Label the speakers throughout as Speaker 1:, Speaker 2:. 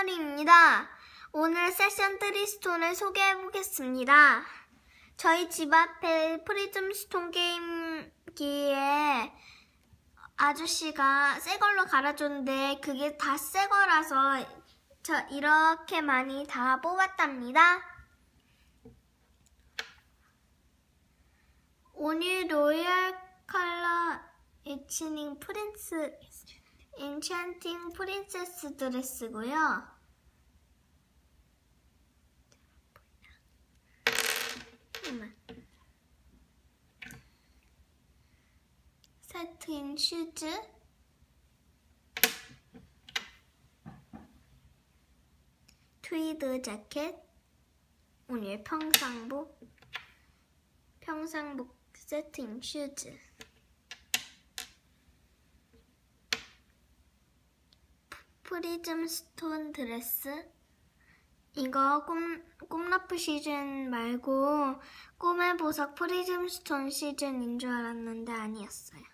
Speaker 1: 채널입니다. 오늘 세션 3 스톤을 소개해 보겠습니다. 저희 집 앞에 프리즘 스톤 게임기에 아저씨가 새 걸로 갈아줬는데 그게 다 새 거라서 저 이렇게 많이 다 뽑았답니다. 오늘 로열 컬러 에치닝 프린스 인챈팅 프린세스 드레스고요. 세트인 슈즈. 트위드 자켓. 오늘 평상복. 평상복 세트인 슈즈 프리즘 스톤 드레스 이거 꿈, 꿈라프 시즌 말고 꿈의 보석 프리즘 스톤 시즌인 줄 알았는데 아니었어요.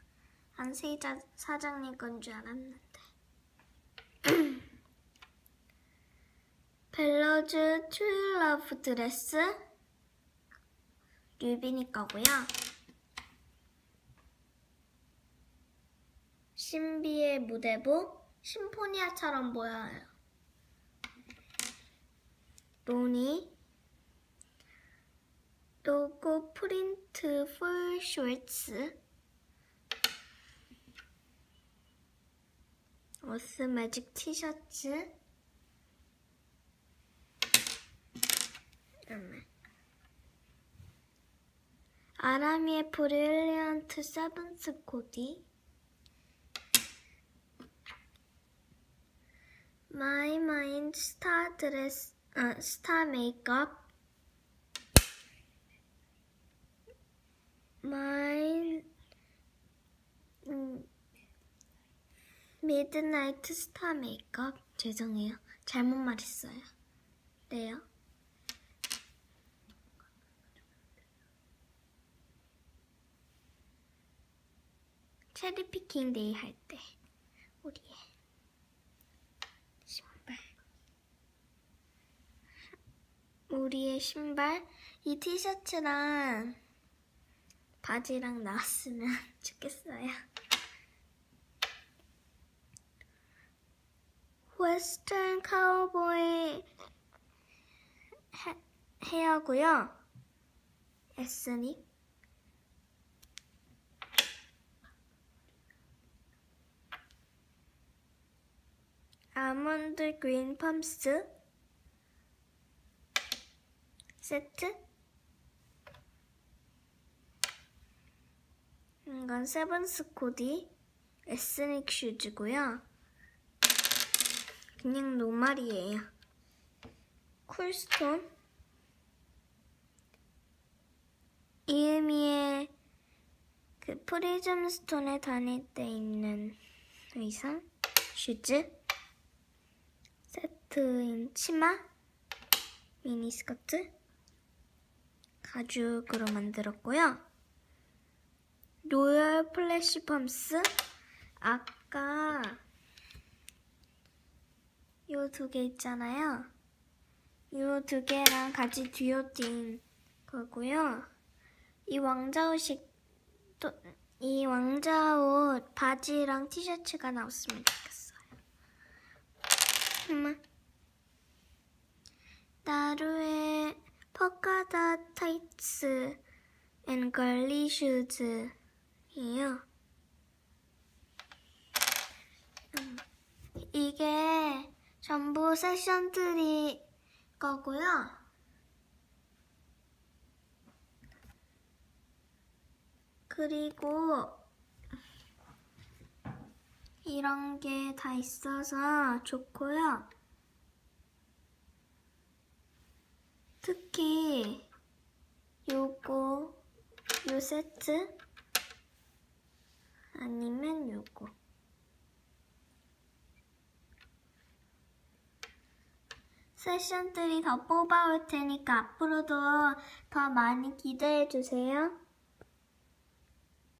Speaker 1: 안세이자 사장님 건 줄 알았는데. 벨러즈 트윌러브 드레스 류빈이 거고요. 신비의 무대복 심포니아처럼 보여요. 로니 로고 프린트 풀 숄츠 어스 매직 티셔츠 아라미의 브릴리언트 세븐스 코디 마이 마인드 스타 드레스 아, 메이크업. 마인 음, 미드나이트 스타 메이크업. 죄송해요. 잘못 말했어요. 네요. 체리 피킹 데이 할 때 우리의 신발 우리의 신발 이 티셔츠랑 바지랑 나왔으면 좋겠어요. 웨스턴 카우보이 헤어고요. 에스닉 아몬드 그린 펌스 세트? 이건 세븐스 코디 에스닉 슈즈고요. 그냥 노말이에요. 쿨스톤. 이음이의 그 프리즘 스톤에 다닐 때 입는 의상? 슈즈? 세트인 치마? 미니스커트 가죽으로 만들었고요. 로열 플래시 펌스 아까 요 두 개 있잖아요. 요 두 개랑 같이 뒤어진 거고요. 이 왕자 옷이 또, 이 왕자 옷 바지랑 티셔츠가 나왔으면 좋겠어요. 엄마. 나루 의 퍼카다 타이츠 앤 걸리 슈즈예요. 음, 이게 전부 세션들이 거고요. 그리고 이런 게 다 있어서 좋고요. 특히 요거 요 세트 아니면 요거 세션들이 더 뽑아올 테니까 앞으로도 더 많이 기대해 주세요.